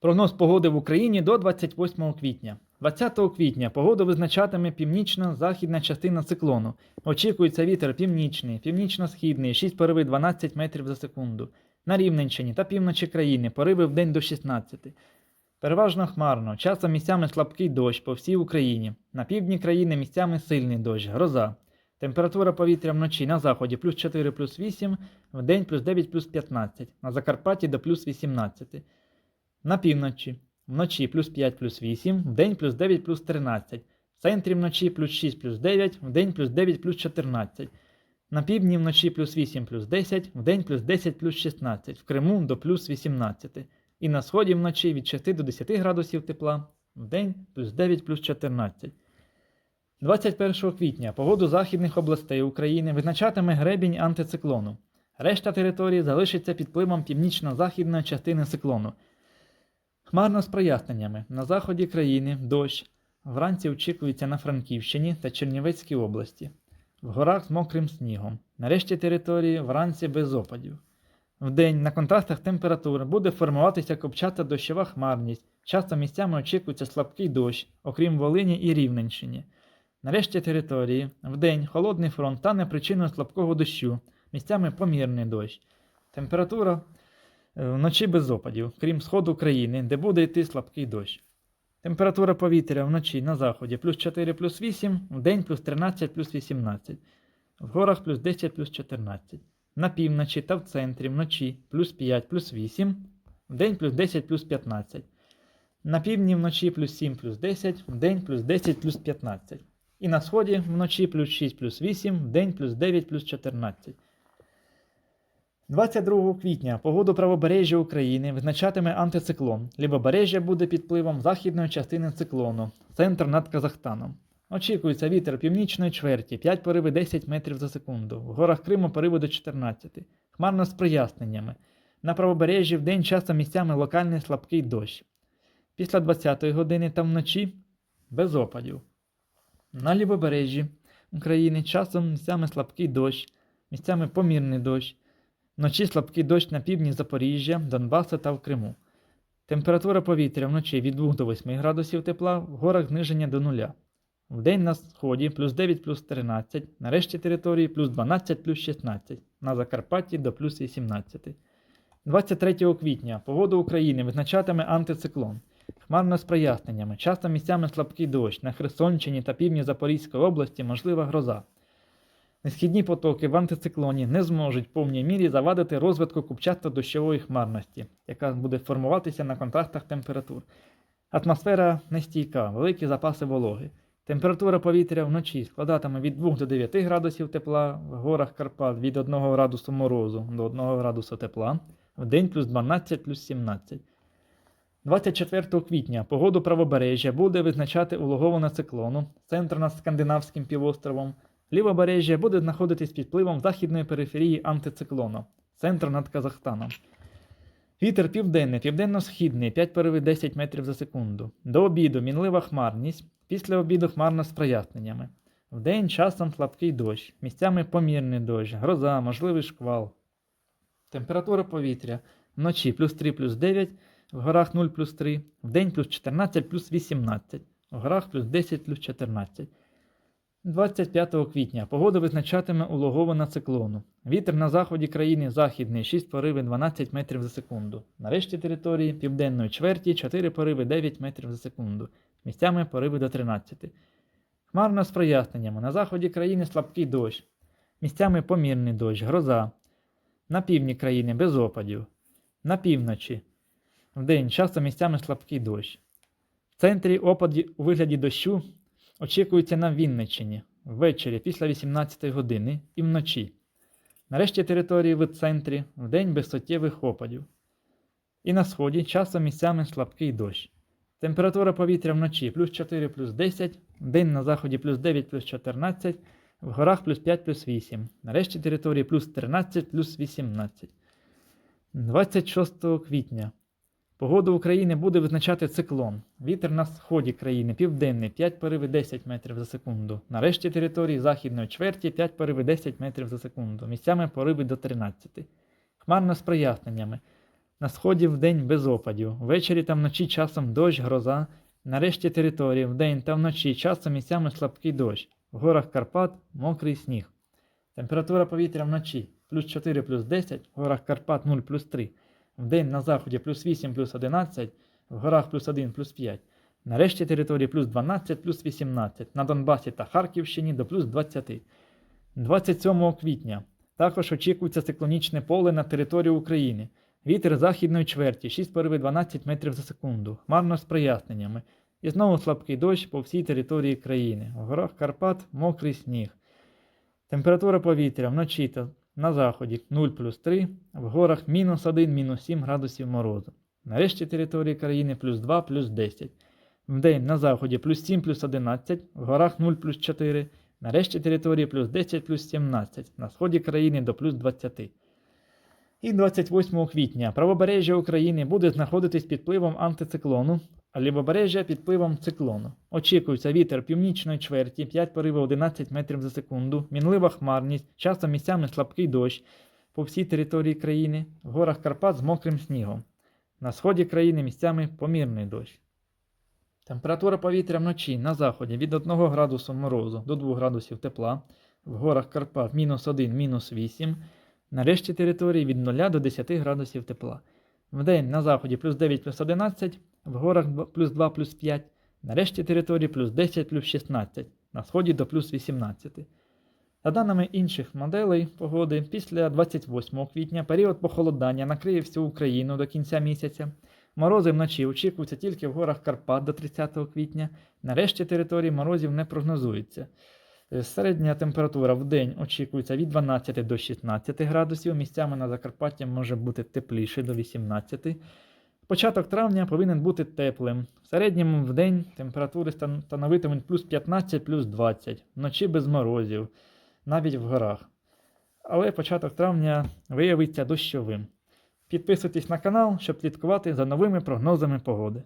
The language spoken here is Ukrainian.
Прогноз погоди в Україні до 28 квітня. 20 квітня погоду визначатиме північно-західна частина циклону. Очікується вітер північний, північно-східний, 6 пориви 12 метрів за секунду. На Рівненщині та півночі країни пориви в день до 16. Переважно хмарно, часом місцями слабкий дощ по всій Україні. На півдні країни місцями сильний дощ, гроза. Температура повітря вночі на заході плюс 4 плюс 8, в день плюс 9 плюс 15, на Закарпатті до плюс 18. На півночі вночі плюс 5 плюс 8, в день плюс 9 плюс 13, в центрі вночі плюс 6 плюс 9, в день плюс 9 плюс 14. На півдні вночі плюс 8 плюс 10, в день плюс 10 плюс 16, в Криму до плюс 18. І на сході вночі від 6 до 10 градусів тепла, в день плюс 9 плюс 14. 21 квітня погоду західних областей України визначатиме гребінь антициклону. Решта території залишиться під впливом північно-західної частини циклону. Хмарно з проясненнями. На заході країни дощ. Вранці очікується на Франківщині та Чернівецькій області. В горах з мокрим снігом. Нарешті території вранці без опадів. Вдень на контрастах температур буде формуватися копчата дощова хмарність. Часто місцями очікується слабкий дощ, окрім Волині і Рівненщині. Нарешті території вдень холодний фронт стане причиною слабкого дощу, місцями помірний дощ. Температура вночі без опадів, крім сходу країни, де буде йти слабкий дощ. Температура повітря вночі на заході плюс 4 плюс 8, вдень плюс 13 плюс 18, в горах плюс 10 плюс 14, на півночі та в центрі вночі плюс 5 плюс 8, вдень плюс 10 плюс 15, на півдні вночі плюс 7 плюс 10, вдень плюс 10 плюс 15. І на сході вночі плюс 6 плюс 8, вдень плюс 9 плюс 14. 22 квітня погоду правобережжя України визначатиме антициклон. Лівобережжя буде під впливом західної частини циклону, центр над Казахстаном. Очікується вітер північної чверті, 5 пориви 10 метрів за секунду. В горах Криму пориви до 14. Хмарно з проясненнями. На правобережжі вдень часто місцями локальний слабкий дощ. Після 20-ї години та вночі без опадів. На лівобережжі України часом місцями слабкий дощ, місцями помірний дощ. Вночі слабкий дощ на півдні Запоріжжя, Донбаса та в Криму. Температура повітря вночі від 2 до 8 градусів тепла, в горах зниження до нуля. Вдень на сході плюс 9 плюс 13, на решті території плюс 12 плюс 16, на Закарпатті до плюс 18. 23 квітня погоду України визначатиме антициклон. Хмарно з проясненнями, часто місцями слабкий дощ, на Херсонщині та півдні Запорізької області можлива гроза. Несхідні потоки в антициклоні не зможуть в повній мірі завадити розвитку купчато-дощової хмарності, яка буде формуватися на контрастах температур. Атмосфера нестійка, великі запаси вологи. Температура повітря вночі складатиме від 2 до 9 градусів тепла, в горах Карпат від 1 градусу морозу до 1 градусу тепла, в день плюс 12 плюс 17. 24 квітня погоду правобережжя буде визначати улогована циклону, центр над Скандинавським півостровом. Лівобережжя буде знаходитись під впливом західної периферії антициклону, центр над Казахстаном. Вітер південний, південно-східний, 5 пориви 10 метрів за секунду. До обіду мінлива хмарність, після обіду хмарно з проясненнями. Вдень часом слабкий дощ, місцями помірний дощ, гроза, можливий шквал. Температура повітря вночі плюс 3 плюс 9, в горах 0 плюс 3, вдень плюс 14 плюс 18, в горах плюс 10 плюс 14. 25 квітня погода визначатиме улогована циклону. Вітер на заході країни західний 6 пориви 12 метрів за секунду. На решті території південної чверті 4 пориви 9 метрів за секунду. Місцями пориви до 13. Хмарно з проясненнями. На заході країни слабкий дощ. Місцями помірний дощ, гроза. На півдні країни без опадів. На півночі. Вдень часто місцями слабкий дощ. В центрі опаді у вигляді дощу очікується на Вінниччині ввечері після 18 години і вночі. Нарешті території в центрі вдень без суттєвих опадів. І на сході часом місцями слабкий дощ. Температура повітря вночі плюс 4 плюс 10, вдень на заході плюс 9 плюс 14, в горах плюс 5 плюс 8. Нарешті території плюс 13 плюс 18. 26 квітня. Погоду України буде визначати циклон. Вітер на сході країни південний 5 пориви 10 метрів за секунду. На решті території західної чверті 5 пориви 10 метрів за секунду. Місцями пориви до 13. Хмарно з проясненнями. На сході вдень без опадів, ввечері та вночі часом дощ, гроза. На решті території вдень та вночі часом місцями слабкий дощ. В горах Карпат мокрий сніг. Температура повітря вночі плюс 4 плюс 10, в горах Карпат 0 плюс 3. Вдень на заході плюс 8 плюс 11, в горах плюс 1 плюс 5. На решті території плюс 12 плюс 18. На Донбасі та Харківщині до плюс 20. 27 квітня також очікується циклонічне поле на території України. Вітер західної чверті 6 пориви 12 метрів за секунду, хмарно з проясненнями. І знову слабкий дощ по всій території країни. В горах Карпат мокрий сніг. Температура повітря вночі та на заході 0 плюс 3, в горах мінус 1, мінус 7 градусів морозу. На решті території країни плюс 2, плюс 10. Вдень на заході плюс 7, плюс 11, в горах 0 плюс 4, на решті території плюс 10, плюс 17, на сході країни до плюс 20. І 28 квітня правобережжя України буде знаходитись під впливом антициклону, лівобережжя під впливом циклону. Очікується вітер північної чверті, 5 поривів 11 метрів за секунду, мінлива хмарність, часом місцями слабкий дощ по всій території країни, в горах Карпат з мокрим снігом. На сході країни місцями помірний дощ. Температура повітря вночі на заході від 1 градусу морозу до 2 градусів тепла, в горах Карпат мінус 1, мінус 8, на решті території від 0 до 10 градусів тепла. Вдень на заході плюс 9 плюс 11, в горах плюс 2 плюс 5, на решті території плюс 10 плюс 16, на сході до плюс 18. За даними інших моделей погоди, після 28 квітня період похолодання накриє всю Україну до кінця місяця. Морози вночі очікуються тільки в горах Карпат до 30 квітня. На решті території морозів не прогнозується. Е, Середня температура в день очікується від 12 до 16 градусів. Місцями на Закарпатті може бути тепліше до 18. Початок травня повинен бути теплим. В середньому в день температури становитимуть плюс 15, плюс 20, вночі без морозів, навіть в горах. Але початок травня виявиться дощовим. Підписуйтесь на канал, щоб слідкувати за новими прогнозами погоди.